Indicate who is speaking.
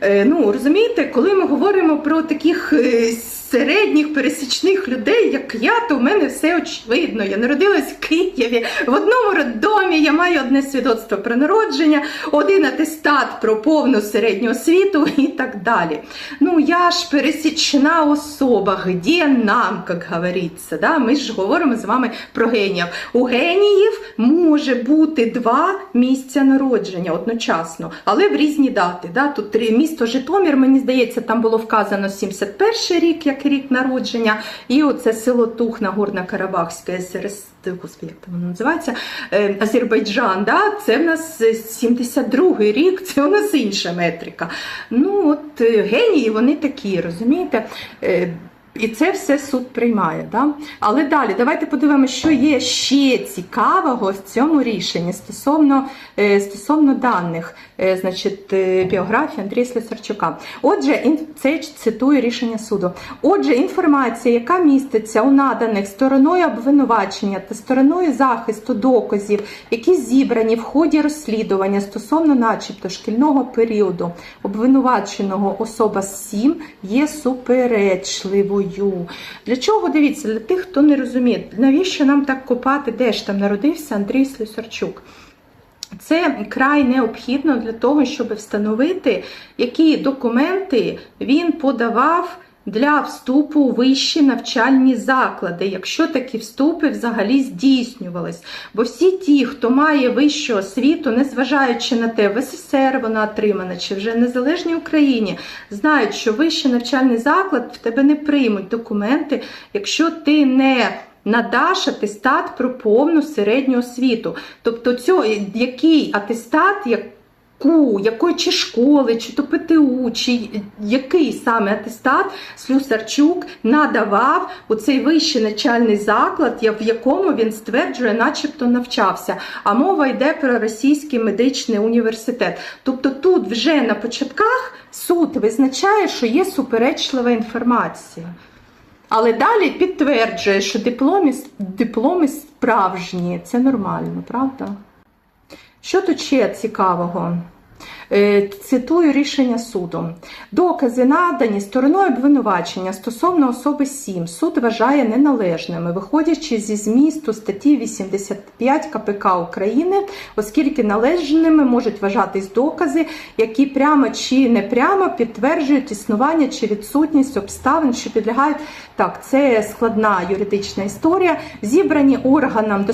Speaker 1: Е, Ну, розумієте, коли ми говоримо про таких е, середніх пересічних людей, як я, то в мене все очевидно. Я народилась в Києві в одному роддомі. Я маю одне свідоцтво про народження, один атестат про повну середню освіту і так далі. Ну, я ж пересічна особа, де нам, як говориться. Да? Ми ж говоримо з вами про геніїв. У геніїв може бути два місця народження одночасно, але в різні дати. Да? Тут місто Житомир, мені здається, там було вказано 71 рік, як рік народження, і оце село Тух Нагорно-Карабахське СРС. Господи, як там воно називається? Е, Азербайджан, да? це в нас е, 72-й рік, це у нас інша метрика. Ну, от е, генії, вони такі, розумієте? І це все суд приймає. Да? Але далі давайте подивимося, що є ще цікавого в цьому рішенні стосовно, е, стосовно даних, е, значить, е, біографії Андрія Слесарчука. Отже, це цитую рішення суду. Отже, інформація, яка міститься у наданих стороною обвинувачення та стороною захисту доказів, які зібрані в ході розслідування стосовно, начебто, шкільного періоду обвинуваченого особа 7 є суперечливою. Для чого дивіться? Для тих, хто не розуміє, навіщо нам так копати, де ж там народився Андрій Слюсарчук? Це край необхідно для того, щоб встановити, які документи він подавав для вступу у вищі навчальні заклади, якщо такі вступи взагалі здійснювались. Бо всі ті, хто має вищу освіту, незважаючи на те, в СССР вона отримана чи вже в незалежній Україні, знають, що вищий навчальний заклад в тебе не приймуть документи, якщо ти не надаш атестат про повну середню освіту. Тобто, цього, який атестат, яку, якої чи школи, чи то ПТУ, чи який саме атестат Слюсарчук надавав у цей вищий навчальний заклад, в якому він стверджує, начебто навчався. А мова йде про Російський медичний університет. Тобто тут вже на початках суд визначає, що є суперечлива інформація. Але далі підтверджує, що дипломи, дипломи справжні. Це нормально, правда? Що тут ще цікавого? Е, Цитую рішення суду. Докази надані стороною обвинувачення стосовно особи 7 суд вважає неналежними, виходячи зі змісту статті 85 КПК України, оскільки належними можуть вважатись докази, які прямо чи непрямо підтверджують існування чи відсутність обставин, що підлягають так. Це складна юридична історія, зібрані органам